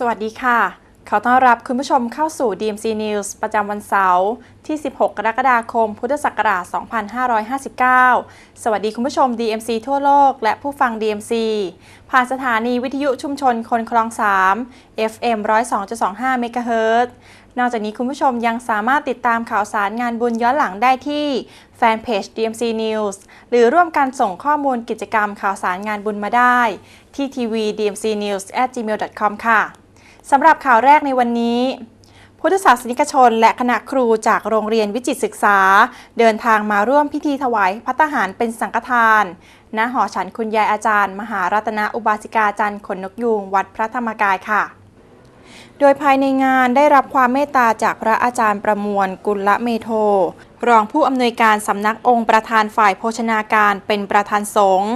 สวัสดีค่ะ ขอต้อนรับคุณผู้ชมเข้าสู่ DMC News ประจำวันเสาร์ที่ 16 กรกฎาคม พุทธศักราช 2559 สวัสดีคุณผู้ชม DMC ทั่วโลก และผู้ฟัง DMC ผ่านสถานีวิทยุชุมชนคนคลอง 3 FM 102.25 MHz นอกจากนี้คุณผู้ชมยังสามารถติดตามข่าวสารงานบุญย้อนหลังได้ที่แฟนเพจ DMC News หรือร่วมกันส่งข้อมูลกิจกรรมข่าวสารงานบุญมาได้ ที่ทีวี DMC News at gmail.com ค่ะ สำหรับข่าวแรกในวันนี้ พุทธศาสนิกชนและคณะครูจากโรงเรียนวิจิตศึกษา เดินทางมาร่วมพิธีถวายพัตตาหารเป็นสังฆทาน ณ หอฉันคุณยายอาจารย์ มหารัตนอุบาสิกาจันทร์ขนนกยูงวัดพระธรรมกายค่ะ โดยภายในงานได้รับความเมตตาจากพระอาจารย์ประมวลกุลเมโท รองผู้อำนวยการสำนักองค์ประธานฝ่ายโภชนาการเป็นประธานสงฆ์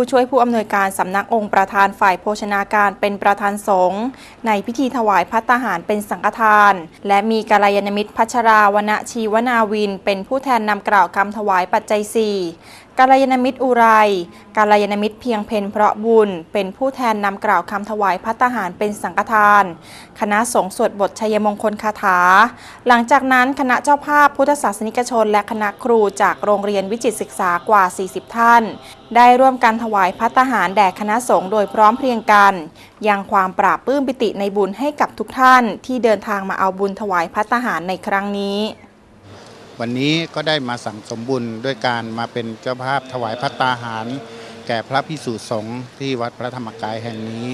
ผู้ช่วยผู้อำนวยการสำนักองค์ประธานฝ่ายโภชนาการเป็นประธานสงฆ์ในพิธีถวายพัตตาหารเป็นสังฆทาน และมีกาลยานมิตรพัชราวณชีวนาวิน เป็นผู้แทนนำกล่าวคำถวายปัจจัยสี่ กาลยานมิตรอุไร กาลยานมิตรเพียงเพนเพราะบุญ เป็นผู้แทนนำกล่าวคำถวายพัตหารเป็นสังฆทาน คณะสงฆ์สวดบทชัยมงคลคาถา หลังจากนั้นคณะเจ้าภาพพุทธศาสนิกชน และคณะครูจากโรงเรียนวิจิตศึกษากว่า 40 ท่าน ได้ร่วมกันถวายพัตหารแด่คณะสงฆ์โดยพร้อมเพรียงกันยังความปราบปลื้มปิติในบุญให้กับทุกท่านที่เดินทางมาเอาบุญถวายพัตหารในครั้งนี้ วันนี้ก็ได้มาสั่งสมบุญด้วยการมาเป็นเจ้าภาพถวายพัตตาหาร แก่พระพิสุสงฆ์ที่วัดพระธรรมกายแห่งนี้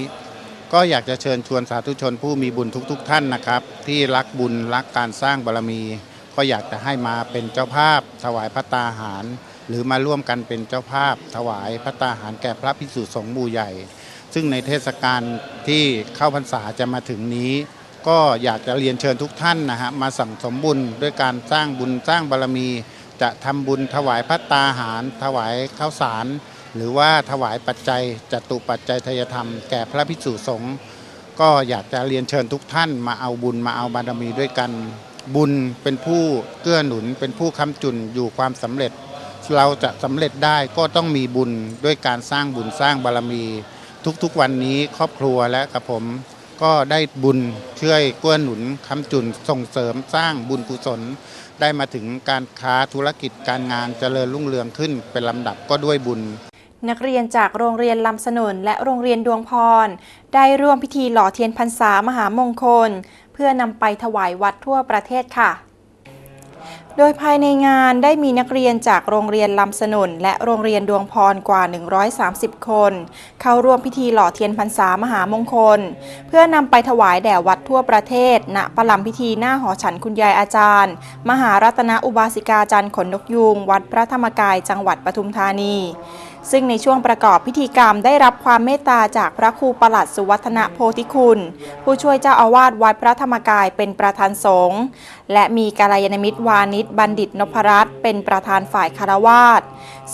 ก็อยากจะเชิญชวนสาธุชนผู้มีบุญทุก ๆ ท่านนะครับ ที่รักบุญรักการสร้างบารมี ก็อยากจะให้มาเป็นเจ้าภาพถวายพัตตาหาร หรือมาร่วมกันเป็นเจ้าภาพ ถวายพัตตาหารแก่พระพิสุสงฆ์หมู่ใหญ่ ซึ่งในเทศกาลที่เข้าพรรษาจะมาถึงนี้ ก็อยากจะเรียนเชิญทุกท่านนะฮะมาสั่งสมบุญด้วยการสร้างบุญสร้างบารมี จะทำบุญถวายพัตตาหาร ถวายข้าวสาร หรือว่าถวายปัจจัยจตุปัจจัยทยธรรมแก่พระภิกษุสงฆ์ก็อยากจะเรียนเชิญทุกท่าน มาเอาบุญมาเอาบารมีด้วยกัน บุญเป็นผู้เกื้อหนุน เป็นผู้ค้ำจุนอยู่ความสำเร็จ เราจะสำเร็จได้ก็ต้องมีบุญด้วยการสร้างบุญสร้างบารมี ทุกๆวันนี้ครอบครัวและกับผม ก็ได้บุญช่วยเกื้อหนุนค้ำจุนส่งเสริมสร้างบุญกุศล ได้มาถึงการค้าธุรกิจการงานเจริญรุ่งเรืองขึ้นเป็นลำดับก็ด้วยบุญ นักเรียนจากโรงเรียนลำสนนและโรงเรียนดวงพร ได้ร่วมพิธีหล่อเทียนพรรษามหามงคล เพื่อนำไปถวายวัดทั่วประเทศค่ะ โดยภายในงานได้มีนักเรียนจากโรงเรียนลำสนุน และโรงเรียนดวงพรกว่า 130 คน เข้าร่วมพิธีหล่อเทียนพรรษามหามงคล เพื่อนำไปถวายแด่วัดทั่วประเทศ ณประลำพิธีหน้าหอฉันคุณยายอาจารย์ มหารัตนอุบาสิกาจันทร์ขนนกยูงวัดพระธรรมกายจังหวัดปทุมธานี ซึ่งในช่วงประกอบพิธีกรรมได้รับความเมตตาจากพระครูประหลัดสุวัฒนโพธิคุณ ผู้ช่วยเจ้าอาวาสวัดพระธรรมกายเป็นประธานสงฆ์และมีกาลยานมิตรวานิชบัณฑิตนพรัตน์เป็นประธานฝ่ายคารวาส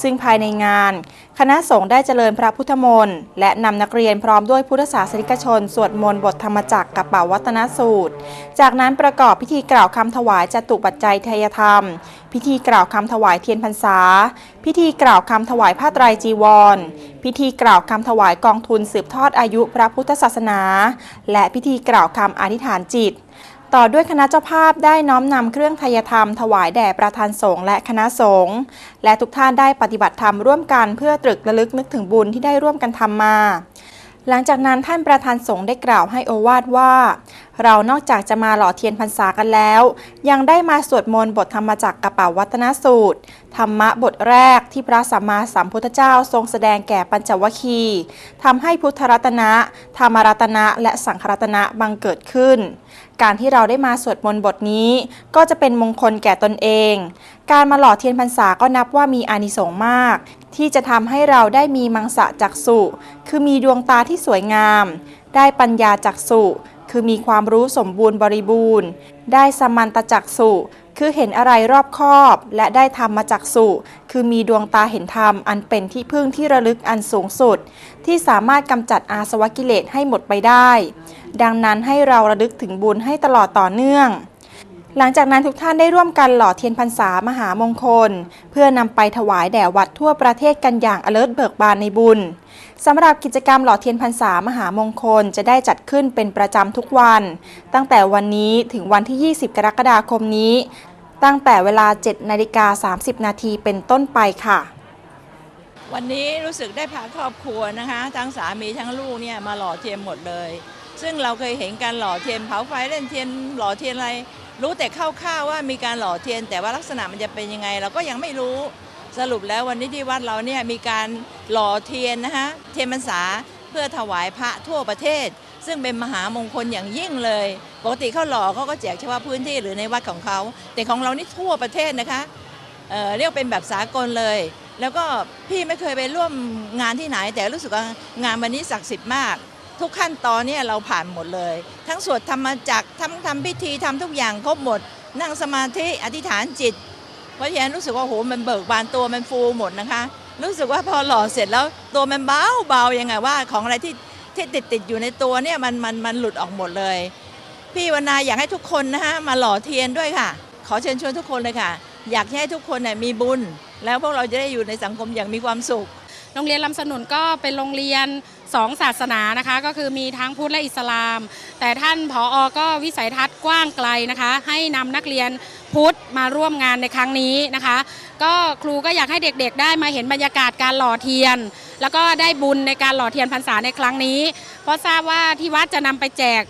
ซึ่งภายในงาน คณะสงฆ์ได้เจริญพระพุทธมนต์และนำนักเรียนพร้อมด้วยพุทธศาสนิกชน สวดมนต์บทธรรมจักรกับเป่าวัตนสูตร จากนั้นประกอบพิธีกล่าวคำถวายจตุปัจจัยทยธรรม พิธีกล่าวคำถวายเทียนพรรษา พิธีกล่าวคำถวายผ้าไตรจีวร พิธีกล่าวคำถวายกองทุนสืบทอดอายุพระพุทธศาสนา และพิธีกล่าวคำอธิษฐานจิต ต่อด้วยคณะเจ้าภาพได้น้อมนำเครื่องไทยธรรมถวายแด่ประธานสงฆ์และคณะสงฆ์และทุกท่านได้ปฏิบัติธรรมร่วมกันเพื่อตรึกระลึกนึกถึงบุญที่ได้ร่วมกันทำมา หลังจากนั้นท่านประธานสงฆ์ได้กล่าวให้โอวาทว่า เรานอกจากจะมาหล่อเทียนพรรษากันแล้ว ยังได้มาสวดมนต์บทธรรมจักรกระเป๋าวัตนสูตร ธรรมะบทแรกที่พระสัมมาสัมพุทธเจ้าทรงแสดงแก่ปัญจวัคคีย์ทำให้พุทธรัตนะ ธรรมรัตนะและสังขรัตนะบังเกิดขึ้น การที่เราได้มาสวดมนต์บทนี้ ก็จะเป็นมงคลแก่ตนเอง การมาหล่อเทียนพรรษาก็นับว่ามีอานิสงส์มาก ที่จะทำให้เราได้มีมังสะจักสุคือมีดวงตาที่สวยงาม ได้ปัญญาจักสุคือมีความรู้สมบูรณ์บริบูรณ์ ได้สมันตจักสุคือเห็นอะไรรอบคอบ และได้ธรรมจักสุคือมีดวงตาเห็นธรรมอันเป็นที่พึ่งที่ระลึกอันสูงสุด ที่สามารถกำจัดอาสวะกิเลสให้หมดไปได้ ดังนั้นให้เราระลึกถึงบุญให้ตลอดต่อเนื่อง หลังจากนั้นทุกท่านได้ร่วมกันหล่อเทียนพรรษามหามงคล เพื่อนำไปถวายแด่วัดทั่วประเทศกันอย่างอเลิศเบิกบานในบุญสำหรับกิจกรรมหล่อเทียนพรรษามหามงคลจะได้จัดขึ้นเป็นประจำทุกวัน ตั้งแต่วันนี้ถึงวันที่ 20 กรกฎาคมนี้ ตั้งแต่เวลา 7 นาฬิกา 30 นาทีเป็นต้นไปค่ะ วันนี้รู้สึกได้พาครอบครัวนะคะ ทั้งสามีทั้งลูกเนี่ยมาหล่อเทียมหมดเลย ซึ่งเราเคยเห็นการหล่อเทียนเผาไฟเล่นเทียนหล่อเทียนอะไร รู้แต่คร่าวๆว่ามีการหล่อเทียน แต่ว่าลักษณะมันจะเป็นยังไง เราก็ยังไม่รู้สรุปแล้ววันนี้ที่วัดเราเนี่ยมีการหล่อเทียนนะคะเทียนพรรษาเพื่อถวายพระทั่วประเทศ ซึ่งเป็นมหามงคลอย่างยิ่งเลยปกติเขาหล่อเขาก็แจกเฉพาะพื้นที่หรือในวัดของเขา แต่ของเรานี่ทั่วประเทศนะคะเอ่อเรียกเป็นแบบสากลเลย แล้วก็พี่ไม่เคยไปร่วมงานที่ไหน แต่รู้สึกว่างานวันนี้ศักดิ์สิทธิ์มาก ทุกขั้นตอนเนี่ยเราผ่านหมดเลย ทั้งสวดธรรมจักรทำทำพิธีทำทุกอย่างครบหมด นั่งสมาธิอธิษฐานจิต เพราะฉะนั้นรู้สึกว่าโหมันเบิกบานตัวมันฟูหมดนะคะ รู้สึกว่าพอหล่อเสร็จแล้วตัวมันเบาเบายังไงว่าของอะไรที่ที่ติดติดอยู่ในตัวเนี่ยมันมันมันหลุดออกหมดเลย พี่วนาอยากให้ทุกคนนะคะมาหล่อเทียนด้วยค่ะ ขอเชิญชวนทุกคนเลยค่ะ อยากให้ทุกคนเนี่ยมีบุญ แล้วพวกเราจะได้อยู่ในสังคมอย่างมีความสุข โรงเรียนลำสนุนก็เป็นโรงเรียน สองศาสนานะคะ ก็คือมีทั้งพุทธและอิสลาม แต่ท่านผออก็วิสัยทัศน์กว้างไกลนะคะ ให้นำนักเรียนพุทธมาร่วมงานในครั้งนี้นะคะ ก็ครูก็อยากให้เด็กๆ ได้มาเห็นบรรยากาศการหล่อเทียน แล้วก็ได้บุญในการหล่อเทียนพรรษาในครั้งนี้ เพราะทราบว่าที่วัดจะนำไปแจก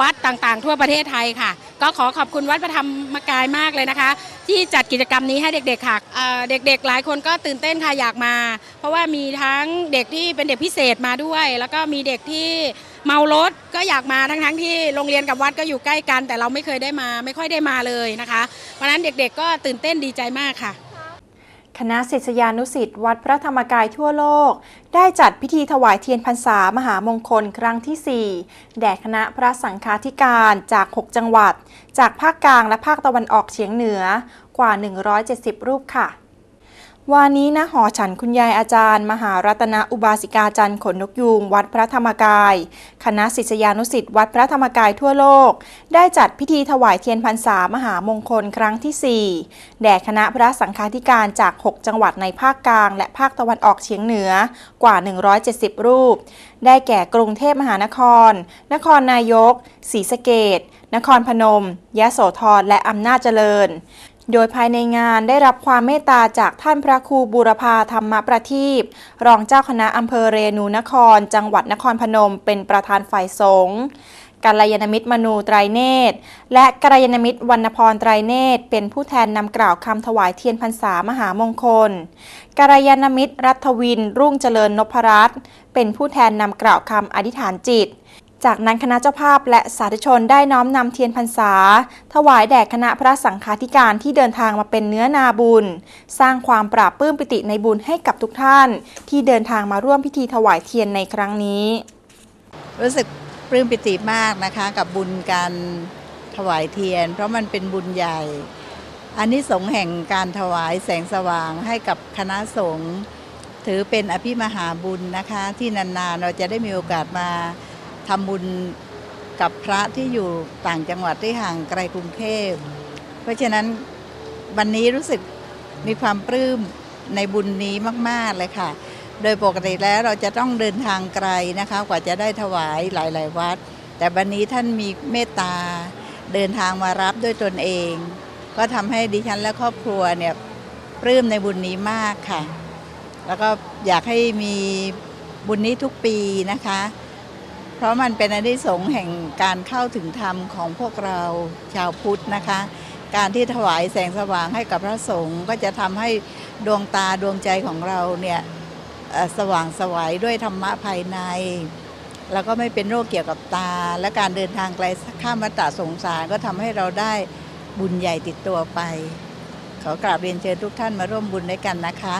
วัดต่างๆ ทั่วประเทศไทยค่ะ ก็ขอขอบคุณวัดพระธรรมกายมากเลยนะคะ ที่จัดกิจกรรมนี้ให้เด็กๆค่ะเอ่อเด็กๆ หลายคนก็ตื่นเต้นค่ะอยากมา เพราะว่ามีทั้งเด็กที่เป็นเด็กพิเศษมาด้วย แล้วก็มีเด็กที่เมารถก็อยากมาทั้งๆที่โรงเรียนกับวัดก็อยู่ใกล้กัน แต่เราไม่เคยได้มาไม่ค่อยได้มาเลยนะคะ เพราะฉะนั้นเด็กๆก็ตื่นเต้นดีใจมากค่ะ คณะศิษยานุสิ์วัดพระธรรมกายทั่วโลก ได้จัดพิธีถวายเทียนพรรษามหามงคลครั้งที่ 4 แด่คณะพระสังฆาธิการจาก 6 จังหวัด จากภาคกลางและภาคตะวันออกเฉียงเหนือกว่า 170 รูปค่ะ วานนี้ณหอฉันคุณยายอาจารย์ มหารัตนอุบาสิกาจันทร์ขนนกยูงวัดพระธรรมกาย คณะศิษยานุสิษย์วัดพระธรรมกายทั่วโลก ได้จัดพิธีถวายเทียนพรรษามหามงคลครั้งที่ 4 แด่คณะพระสังฆาธิการจาก 6 จังหวัดในภาคกลาง และภาคตะวันออกเฉียงเหนือกว่า 170 รูป ได้แก่กรุงเทพมหานคร นครนายกศรีสะเกดนครพนม ยะโสธรและอำนาจเจริญ โดยภายในงานได้รับความเมตตาจากท่านพระครูบูรพาธรรมประทีปรองเจ้าคณะอำเภอเรนูนคร จังหวัดนครพนม เป็นประธานฝ่ายสงฆ์กัลยาณมิตรมนูไตรเนตร และกัลยาณมิตรวรรณพรไตรเนตร เป็นผู้แทนนำกล่าวคำถวายเทียนพรรษามหามงคลกัลยาณมิตรรัฐวิน รุ่งเจริญนพรัตน์เป็นผู้แทนนำกล่าวคำอธิษฐานจิต จากนั้นคณะเจ้าภาพและสาธุชนได้น้อมนำเทียนพรรษา ถวายแด่คณะพระสังฆาธิการที่เดินทางมาเป็นเนื้อนาบุญ สร้างความปราบปื้มปิติในบุญให้กับทุกท่าน ที่เดินทางมาร่วมพิธีถวายเทียนในครั้งนี้ รู้สึกปลื้มปิติมากนะคะกับบุญการถวายเทียน เพราะมันเป็นบุญใหญ่ อันนี้สงแห่งการถวายแสงสว่างให้กับคณะสงฆ์ถือเป็นอภิมหาบุญนะคะ ที่นานๆเราจะได้มีโอกาสมา ทำบุญกับพระที่อยู่ต่างจังหวัดที่ห่างไกลกรุงเทพ เพราะฉะนั้นวันนี้รู้สึกมีความปลื้มในบุญนี้มาก ๆ เลยค่ะ โดยปกติแล้วเราจะต้องเดินทางไกลนะคะ กว่าจะได้ถวายหลาย ๆ วัด แต่วันนี้ท่านมีเมตตา เดินทางมารับด้วยตนเอง ก็ทำให้ดิฉันและครอบครัวเนี่ยปลื้มในบุญนี้มากค่ะ แล้วก็อยากให้มีบุญนี้ทุกปีนะคะ เพราะมันเป็นอนิสงส์แห่งการเข้าถึงธรรมของพวกเราชาวพุทธนะคะ การที่ถวายแสงสว่างให้กับพระสงฆ์ก็จะทำให้ดวงตาดวงใจของเราเนี่ยสว่างสวัยด้วยธรรมะภายใน แล้วก็ไม่เป็นโรคเกี่ยวกับตา และการเดินทางไกลข้ามวัฏสงสารก็ทำให้เราได้บุญใหญ่ติดตัวไป ขอกราบเรียนเชิญทุกท่านมาร่วมบุญด้วยกันนะคะ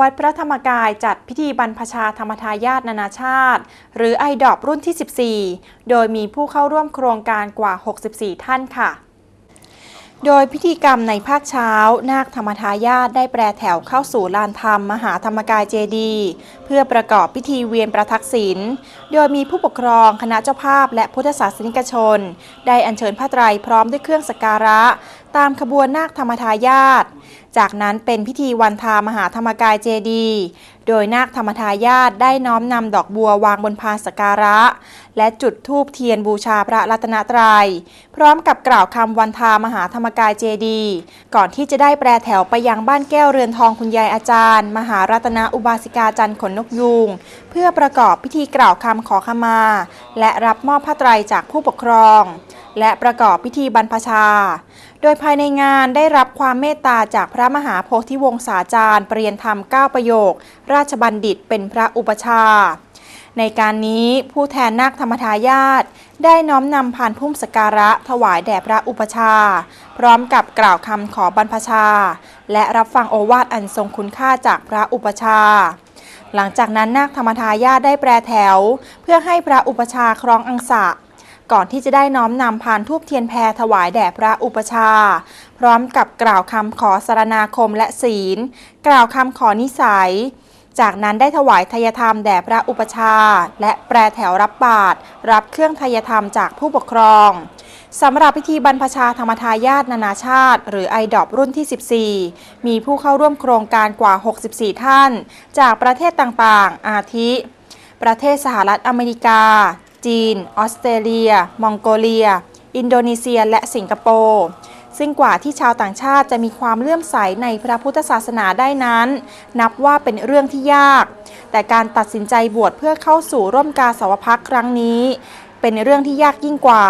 วัดพระธรรมกายจัดพิธีบรรพชาธรรมทายาทนานาชาติ หรือไอดอบรุ่นที่ 14 โดยมีผู้เข้าร่วมโครงการกว่า 64 ท่านค่ะ โดยพิธีกรรมในภาคเช้า นาคธรรมทายาทได้แปรแถวเข้าสู่ลานธรรม มหาธรรมกายเจดี เพื่อประกอบพิธีเวียนประทักษิณ โดยมีผู้ปกครองคณะเจ้าภาพและพุทธศาสนิกชน ได้อัญเชิญผ้าไตรพร้อมด้วยเครื่องสักการะ ตามขบวนนาคธรรมทายาทจากนั้นเป็นพิธีวันทามหาธรรมกายเจดี โดยนาคธรรมทายาทได้น้อมนำดอกบัววางบนพานสการะ และจุดธูปเทียนบูชาพระรัตนตรยัย พร้อมกับกล่าวคำวันทามหาธรรมกายเจดี ก่อนที่จะได้แปรแถวไปยังบ้านแก้วเรือนทองคุณยายอาจารย์ มหารัตนอุบาสิกาจันทร์ขนนกยูงเพื่อประกอบพิธีกล่าวคำขอขมา และรับมอบผ้าไตรจากผู้ปกครอง และประกอบพิธีบรรพชา ดยภายในงานได้รับความเมตตาจากพระมหาโพธิวงศาจารย์เปรียนธรรม 9 ประโยค ราชบัณฑิตเป็นพระอุปชา ในการนี้ผู้แทนนาคธรรมทายาทได้น้อมนำพานพุ่มสการะถวายแด่พระอุปชา พร้อมกับกล่าวคำขอบรรพชา และรับฟังโอวาทอันทรงคุณค่าจากพระอุปชาหลังจากนั้นนาคธรรมทายาทได้แปรแถว เพื่อให้พระอุปชาครองอังสะ ก่อนที่จะได้น้อมนำพานทูบเทียนแพรถวายแด่พระอุปชา พร้อมกับกล่าวคำขอสารนาคมและศีล กล่าวคำขอนิสัย จากนั้นได้ถวายทายธรรมแด่พระอุปชา และแปรแถวรับบาตรรับเครื่องทายธรรมจากผู้ปกครองสำหรับพิธีบรรพชาธรรมทายาทนานาชาติ หรือไอดอปรุ่นที่ 14 มีผู้เข้าร่วมโครงการกว่า 64 ท่าน จากประเทศต่างๆ อาทิ ประเทศสหรัฐอเมริกา จีน ออสเตรเลีย มองโกเลีย อินโดนีเซีย และสิงคโปร์ซึ่งกว่าที่ชาวต่างชาติจะมีความเลื่อมใสในพระพุทธศาสนาได้นั้น นับว่าเป็นเรื่องที่ยาก แต่การตัดสินใจบวชเพื่อเข้าสู่ร่วมกาสาวพักครั้งนี้ เป็นเรื่องที่ยากยิ่งกว่า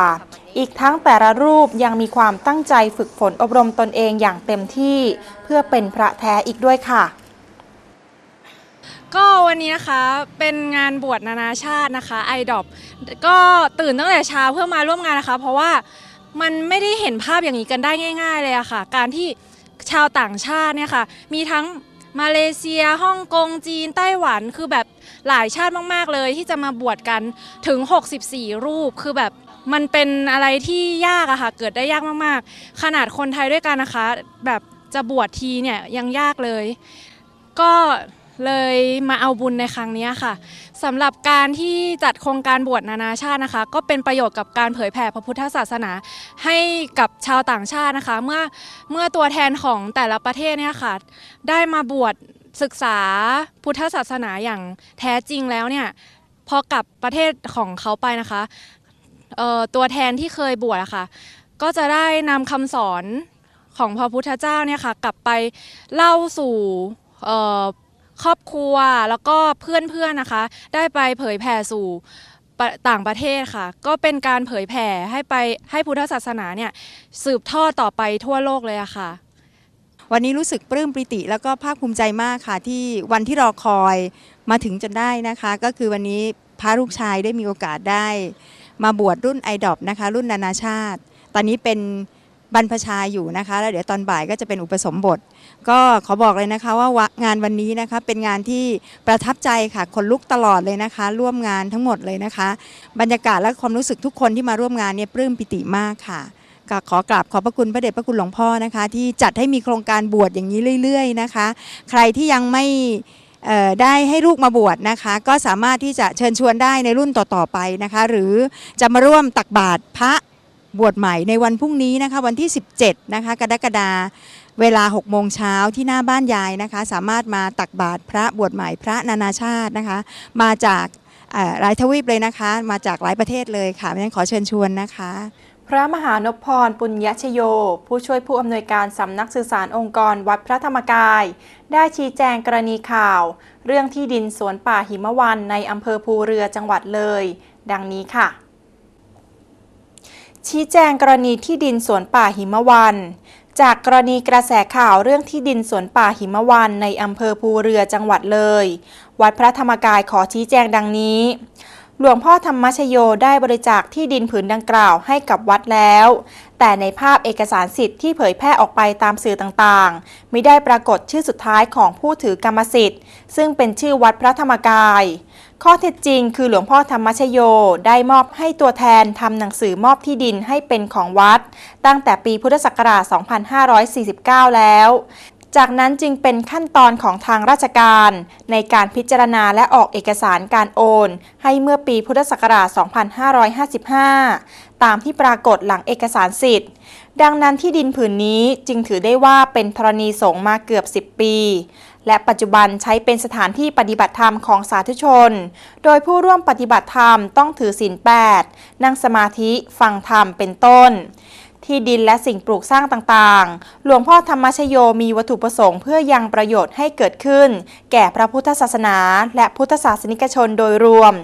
อีกทั้งแต่ละรูปยังมีความตั้งใจฝึกฝนอบรมตนเองอย่างเต็มที่ เพื่อเป็นพระแท้อีกด้วยค่ะ ก็วันนี้นะคะเป็นงานบวชนานาชาตินะคะไอดอปก็ตื่นตั้งแต่เช้าเพื่อมาร่วมงานนะคะ เพราะว่ามันไม่ได้เห็นภาพอย่างนี้กันได้ง่าย ๆ เลยอะค่ะ การที่ชาวต่างชาติเนี่ยค่ะ มีทั้งมาเลเซียฮ่องกงจีนไต้หวันคือแบบหลายชาติมากๆเลยที่จะมาบวชกันถึง 64 รูปคือแบบมันเป็นอะไรที่ยากอะค่ะ เกิดได้ยากมากๆ ขนาดคนไทยด้วยกันนะคะ แบบจะบวชทีเนี่ยยังยากเลย ก็ เลยมาเอาบุญในครั้งนี้ค่ะสำหรับการที่จัดโครงการบวชนานาชาตินะคะ ก็เป็นประโยชน์กับการเผยแผ่พระพุทธศาสนา ให้กับชาวต่างชาตินะคะ เมื่อเมื่อตัวแทนของแต่ละประเทศเนี่ยค่ะ ได้มาบวชศึกษาพุทธศาสนาอย่างแท้จริงแล้วเนี่ยพอกลับประเทศของเขาไปนะคะตัวแทนที่เคยบวชอะค่ะก็จะได้นำคำสอนของพระพุทธเจ้าเนี่ยค่ะ กลับไปเล่าสู่ ครอบครัวแล้วก็เพื่อนๆนะคะ ได้ไปเผยแผ่สู่ต่างประเทศค่ะ ก็เป็นการเผยแผ่ให้ไปให้พุทธศาสนาเนี่ยสืบทอดต่อไปทั่วโลกเลยอะค่ะ วันนี้รู้สึกปลื้มปริติ แล้วก็ภาคภูมิใจมากค่ะ ที่วันที่รอคอยมาถึงจนได้นะคะ ก็คือวันนี้พระลูกชายได้มีโอกาสได้ มาบวชรุ่นไอดอปนะคะ รุ่นนานาชาติ ตอนนี้เป็น บรรพชาอยู่นะคะแล้วเดี๋ยวตอนบ่ายก็จะเป็นอุปสมบท ก็ขอบอกเลยนะคะว่างานวันนี้นะคะเป็นงานที่ประทับใจค่ะคนลุกตลอดเลยนะคะ ร่วมงานทั้งหมดเลยนะคะ บรรยากาศและความรู้สึกทุกคนที่มาร่วมงานเนี่ยปลื้มปิติมากค่ะก็ขอกราบขอบพระคุณพระเดชพระคุณหลวงพ่อนะคะ ที่จัดให้มีโครงการบวชอย่างนี้เรื่อย ๆนะคะ ใครที่ยังไม่ได้ให้ลูกมาบวชนะคะ ก็สามารถที่จะเชิญชวนได้ในรุ่นต่อๆไปนะคะ หรือจะมาร่วมตักบาตรพระ บวชใหม่ในวันพรุ่งนี้นะคะวันที่ 17นะคะกรกฎาเวลา6โมงเช้าที่หน้าบ้านยายนะคะ สามารถมาตักบาตรพระบวชใหม่พระนานาชาตินะคะ มาจากหลายทวีปเลยนะคะ มาจากหลายประเทศเลยค่ะเพราะฉะนั้นขอเชิญชวนนะคะ พระมหานพพรปุญญชโย ผู้ช่วยผู้อำนวยการสำนักสื่อสารองค์กรวัดพระธรรมกาย ได้ชี้แจงกรณีข่าว เรื่องที่ดินสวนป่าหิมวันในอำเภอภูเรือจังหวัดเลย ดังนี้ค่ะ ชี้แจงกรณีที่ดินสวนป่าหิมวันจากกรณีกระแสข่าวเรื่องที่ดินสวนป่าหิมวันในอำเภอภูเรือจังหวัดเลย วัดพระธรรมกายขอชี้แจงดังนี้ หลวงพ่อธรรมชโยได้บริจาคที่ดินผืนดังกล่าวให้กับวัดแล้ว แต่ในภาพเอกสารสิทธิ์ที่เผยแพร่ออกไปตามสื่อต่างๆ ไม่ได้ปรากฏชื่อสุดท้ายของผู้ถือกรรมสิทธิ์ ซึ่งเป็นชื่อวัดพระธรรมกาย ข้อเท็จจริงคือหลวงพ่อธรรมชโยได้มอบให้ตัวแทนทำหนังสือมอบที่ดินให้เป็นของวัด ตั้งแต่ปีพุทธศักราช 2549 แล้ว จากนั้นจึงเป็นขั้นตอนของทางราชการ ในการพิจารณาและออกเอกสารการโอน ให้เมื่อปีพุทธศักราช 2555 ตามที่ปรากฏหลังเอกสารสิทธิ์ ดังนั้นที่ดินผืนนี้จึงถือได้ว่าเป็นธรณีสงมาเกือบ 10 ปี และปัจจุบันใช้เป็นสถานที่ปฏิบัติธรรมของสาธุชน โดยผู้ร่วมปฏิบัติธรรมต้องถือศีล8นั่งสมาธิ ฟังธรรม เป็นต้น ที่ดินและสิ่งปลูกสร้างต่างๆ หลวงพ่อธรรมชโยมีวัตถุประสงค์เพื่อยังประโยชน์ให้เกิดขึ้น แก่พระพุทธศาสนา และพุทธศาสนิกชนโดยรวม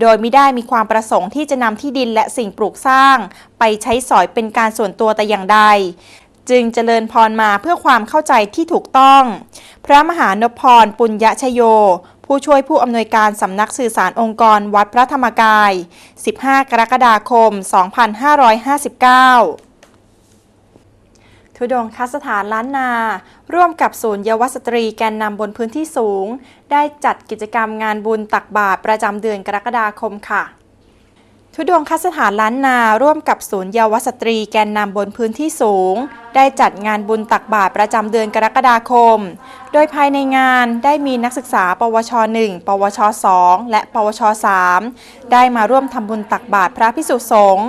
โดยไม่ได้มีความประสงค์ที่จะนำที่ดินและสิ่งปลูกสร้าง ไปใช้สอยเป็นการส่วนตัวแต่อย่างใด จึงเจริญพรมาเพื่อความเข้าใจที่ถูกต้อง พระมหานพพรปุญญชโย ผู้ช่วยผู้อำนวยการสำนักสื่อสารองค์กรวัดพระธรรมกาย 15 กรกฎาคม 2559ทุดงคสถานล้านนา ร่วมกับศูนย์เยาวสตรีแกนนำบนพื้นที่สูง ได้จัดกิจกรรมงานบุญตักบาตรประจำเดือนกรกฎาคมค่ะ ทุดงคสถานล้านนาร่วมกับศูนย์เยาวสตรีแกนนำบนพื้นที่สูง ได้จัดงานบุญตักบาตรประจำเดือนกรกฎาคม โดยภายในงานได้มีนักศึกษา ปวช 1 ปวช 2 และปวช 3 ได้มาร่วมทำบุญตักบาตรพระพิสุสงฆ์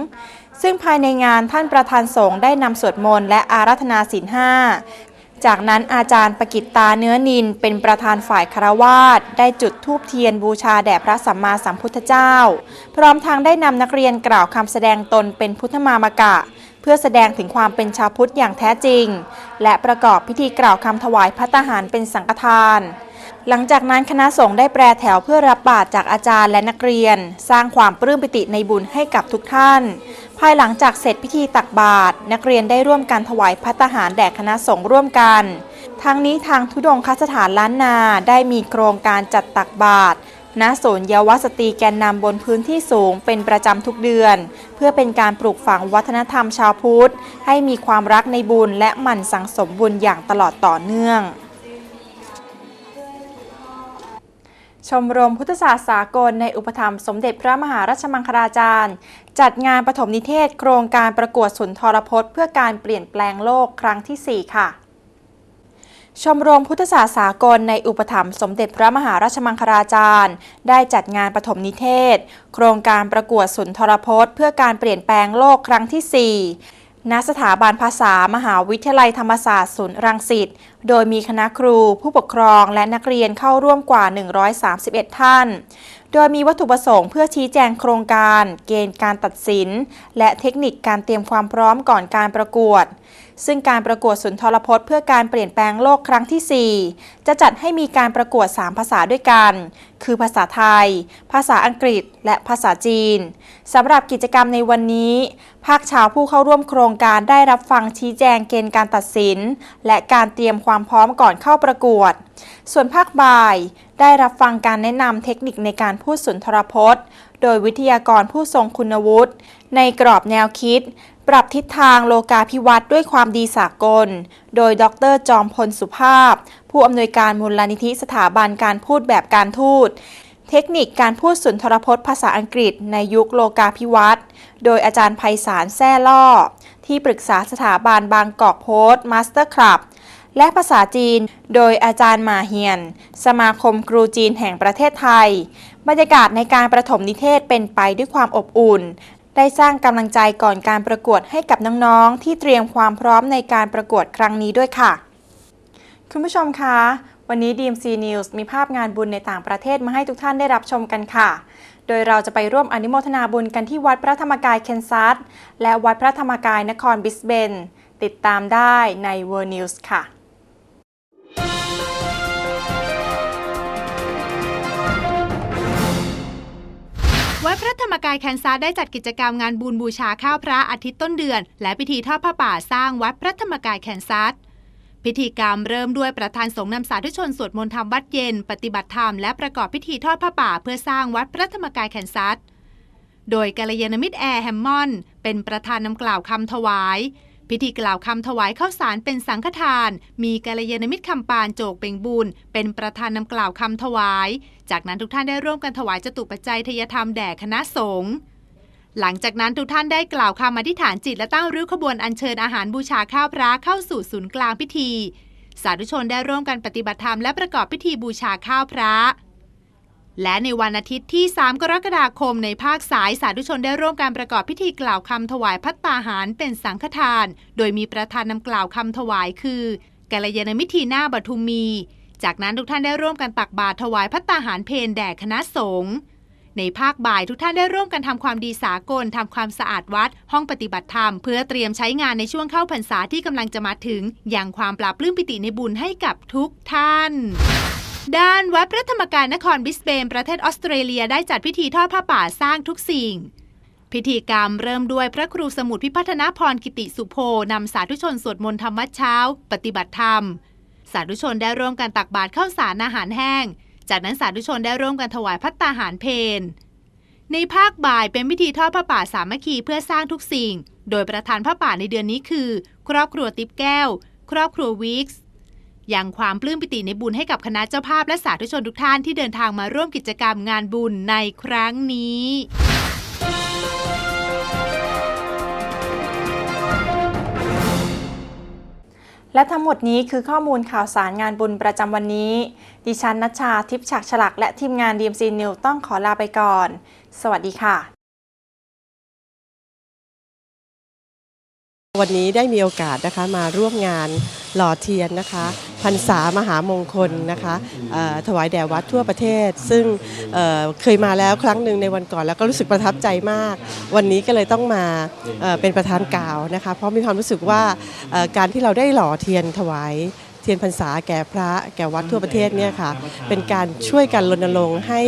ซึ่งภายในงานท่านประธานสงฆ์ได้นำสวดมนต์และอาราธนาศีลห้า จากนั้นอาจารย์ปกิตตาเนื้อนินเป็นประธานฝ่ายคารวาสได้จุดธูปเทียนบูชาแด่พระสัมมาสัมพุทธเจ้า พร้อมทางได้นำนักเรียนกล่าวคำแสดงตนเป็นพุทธมามกะ เพื่อแสดงถึงความเป็นชาวพุทธอย่างแท้จริง และประกอบพิธีกล่าวคำถวายพัตตาหารเป็นสังฆทาน หลังจากนั้นคณะสงฆ์ได้แปรแถวเพื่อรับบาตรจากอาจารย์และนักเรียน สร้างความปลื้มปิติในบุญให้กับทุกท่าน ภายหลังจากเสร็จพิธีตักบาตรนักเรียนได้ร่วมกันถวายพัตตาหารแด่คณะสงฆ์ร่วมกันทั้งนี้ทางทุดงคสถานล้านนาได้มีโครงการจัดตักบาตรณศูนย์เยาวสตรีแกนนำบนพื้นที่สูงเป็นประจำทุกเดือน เพื่อเป็นการปลูกฝังวัฒนธรรมชาวพุทธ ให้มีความรักในบุญและหมั่นสังสมบุญอย่างตลอดต่อเนื่อง ชมรมพุทธศาสตร์สากลในอุปถัมภ์สมเด็จพระมหาราชมังคลาจารย์ จัดงานปฐมนิเทศโครงการประกวดสุนทรพจน์ เพื่อการเปลี่ยนแปลงโลกครั้งที่ 4 ค่ะ ชมรมพุทธศาสตร์สากลในอุปถัมภ์สมเด็จพระมหาราชมังคลาจารย์ ได้จัดงานปฐมนิเทศ โครงการประกวดสุนทรพจน์ เพื่อการเปลี่ยนแปลงโลกครั้งที่ 4 ณสถาบันภาษามหาวิทยาลัยธรรมศาสตร์ศูนย์รังสิต โดยมีคณะครู ผู้ปกครองและนักเรียนเข้าร่วมกว่า 131 ท่าน โดยมีวัตถุประสงค์เพื่อชี้แจงโครงการ เกณฑ์การตัดสิน และเทคนิคการเตรียมความพร้อมก่อนการประกวด ซึ่งการประกวดสุนทรพจน์เพื่อการเปลี่ยนแปลงโลกครั้งที่ 4 จะจัดให้มีการประกวด 3 ภาษาด้วยกัน คือภาษาไทย ภาษาอังกฤษ และภาษาจีนสำหรับกิจกรรมในวันนี้ ภาคชาวผู้เข้าร่วมโครงการได้รับฟังชี้แจงเกณฑ์การตัดสิน และการเตรียมความพร้อมก่อนเข้าประกวด ส่วนภาคบ่าย ได้รับฟังการแนะนำเทคนิคในการพูดสุนทรพจน์ โดยวิทยากรผู้ทรงคุณวุฒิในกรอบแนวคิด ปรับทิศทางโลกาภิวัตน์ด้วยความดีสากล โดยดรจอมพลสุภาพ ผู้อำนวยการมูลนิธิสถาบันการพูดแบบการทูตเทคนิคการพูดสุนทรพจน์ภาษาอังกฤษในยุคโลกาภิวัตน์โดยอาจารย์ไพศาลแซ่ล่อ ที่ปรึกษาสถาบันบางกอกโพสต์มาสเตอร์คลับ และภาษาจีน โดยอาจารย์มาเฮียน สมาคมครูจีนแห่งประเทศไทย บรรยากาศในการประถมนิเทศเป็นไปด้วยความอบอุ่น ได้สร้างกำลังใจก่อนการประกวดให้กับน้องๆ ที่เตรียมความพร้อมในการประกวดครั้งนี้ด้วยค่ะ คุณผู้ชมคะ วันนี้ DMC News มีภาพงานบุญในต่างประเทศมาให้ทุกท่านได้รับชมกันค่ะโดยเราจะไปร่วมอนุโมทนาบุญกันที่วัดพระธรรมกายเคนซัสและวัดพระธรรมกายนครบิสเบน ติดตามได้ใน World News ค่ะ วัดพระธรรมกายแคนซัสได้จัดกิจกรรมงานบุญบูชาข้าวพระอาทิตย์ต้นเดือน และพิธีทอดผ้าป่าสร้างวัดพระธรรมกายแคนซัสพิธีกรรมเริ่มด้วยประธานสงฆ์นำสาธุชนสวดมนต์ทำวัดเย็น ปฏิบัติธรรมและประกอบพิธีทอดผ้าป่าเพื่อสร้างวัดพระธรรมกายแคนซัสโดยกัลยาณมิตรแอร์แฮมมอนด์เป็นประธานนำกล่าวคำถวาย พิธีกล่าวคำถวายข้าวสารเป็นสังฆทาน มีกัลยาณมิตรคำปานโจกเป่งบุญเป็นประธานนำกล่าวคำถวาย จากนั้นทุกท่านได้ร่วมกันถวายจตุปัจจัยทยธรรมแด่คณะสงฆ์หลังจากนั้นทุกท่านได้กล่าวคำอธิษฐานจิตและตั้งริ้วขบวนอัญเชิญอาหารบูชาข้าวพระเข้าสู่ศูนย์กลางพิธี สาธุชนได้ร่วมกันปฏิบัติธรรมและประกอบพิธีบูชาข้าวพระ และในวันอาทิตย์ที่ 3 กรกฎาคมในภาคสายสาธุชนได้ร่วมการประกอบพิธีกล่าวคำถวายพัตตาหารเป็นสังฆทาน โดยมีประธานนำกล่าวคำถวายคือกัลยาณมิตรทีหน้าบัทุมี จากนั้นทุกท่านได้ร่วมกันตักบาตรถวายพัตตาหารเพนแด่คณะสงฆ์ในภาคบ่ายทุกท่านได้ร่วมกันทำความดีสากลทำความสะอาดวัด ห้องปฏิบัติธรรม เพื่อเตรียมใช้งานในช่วงเข้าพรรษาที่กำลังจะมาถึง อย่างความปราบปลื้มปิติในบุญให้กับทุกท่าน ด้านวัดพระธรรมกายนครบิสเบนประเทศออสเตรเลียได้จัดพิธีทอดผ้าป่าสร้างทุกสิ่ง พิธีกรรมเริ่มด้วยพระครูสมุทรพิพัฒนพรกิติสุโพนำสาธุชนสวดมนต์ธรรมวัดเช้า ปฏิบัติธรรม สาธุชนได้ร่วมกันตักบาตรข้าวสารอาหารแห้ง จากนั้นสาธุชนได้ร่วมกันถวายพัตตาหารเพนในภาคบ่ายเป็นพิธีทอดผ้าป่าสามัคคีเพื่อสร้างทุกสิ่ง โดยประธานผ้าป่าในเดือนนี้คือ ครอบครัวติ๊บแก้ว ครอบครัววิกส์ ยังความปลื้มปิติในบุญให้กับคณะเจ้าภาพและสาธุชนทุกท่านที่เดินทางมาร่วมกิจกรรมงานบุญในครั้งนี้และทั้งหมดนี้คือข้อมูลข่าวสารงานบุญประจำวันนี้ ดิฉันนัชชาทิพย์ฉักฉลัก และทีมงาน DMC News ต้องขอลาไปก่อน สวัสดีค่ะ วันนี้ได้มีโอกาสนะคะมาร่วมงานหล่อเทียนนะคะพรรษามหามงคลนะคะถวายแด่วัดทั่วประเทศ ซึ่งเเคยมาแล้วครั้งหนึ่งในวันก่อนแล้วก็รู้สึกประทับใจมาก วันนี้ก็เลยต้องมาเเป็นประธานกล่าวนะคะ เพราะมีความรู้สึกว่าการที่เราได้หล่อเทียนถวาย ทียนพรรษาแก่พระแก่วัดทั่วประเทศเนี่ยค่ะเป็นการช่วยกันรณรงค์ให้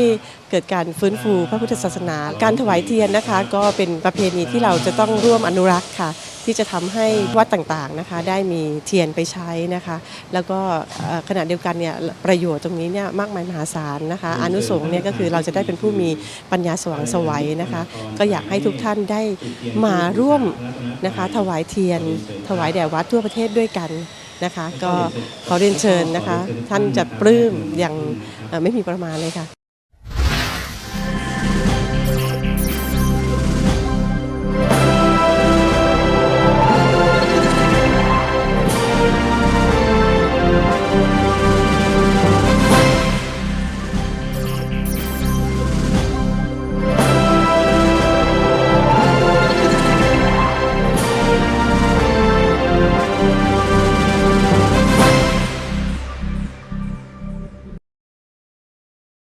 เกิดการฟื้นฟูพระพุทธศาสนา การถวายเทียนนะคะ ก็เป็นประเพณีที่เราจะต้องร่วมอนุรักษ์ค่ะ ที่จะทำให้วัดต่างๆนะคะ ได้มีเทียนไปใช้นะคะ แล้วก็เอ่อขณะเดียวกันเนี่ยประโยชน์ตรงนี้เนี่ยมากมายมหาศาลนะคะอนุสงส์เนี่ยก็คือเราจะได้เป็นผู้มีปัญญาสว่างไสวัยนะคะ ก็อยากให้ทุกท่านได้มาร่วมนะคะ ถวายเทียน ถวายแด่วัดทั่วประเทศด้วยกัน นะคะ ก็ขอเรียนเชิญนะคะ ท่านจะปลื้มอย่างไม่มีประมาณเลยค่ะ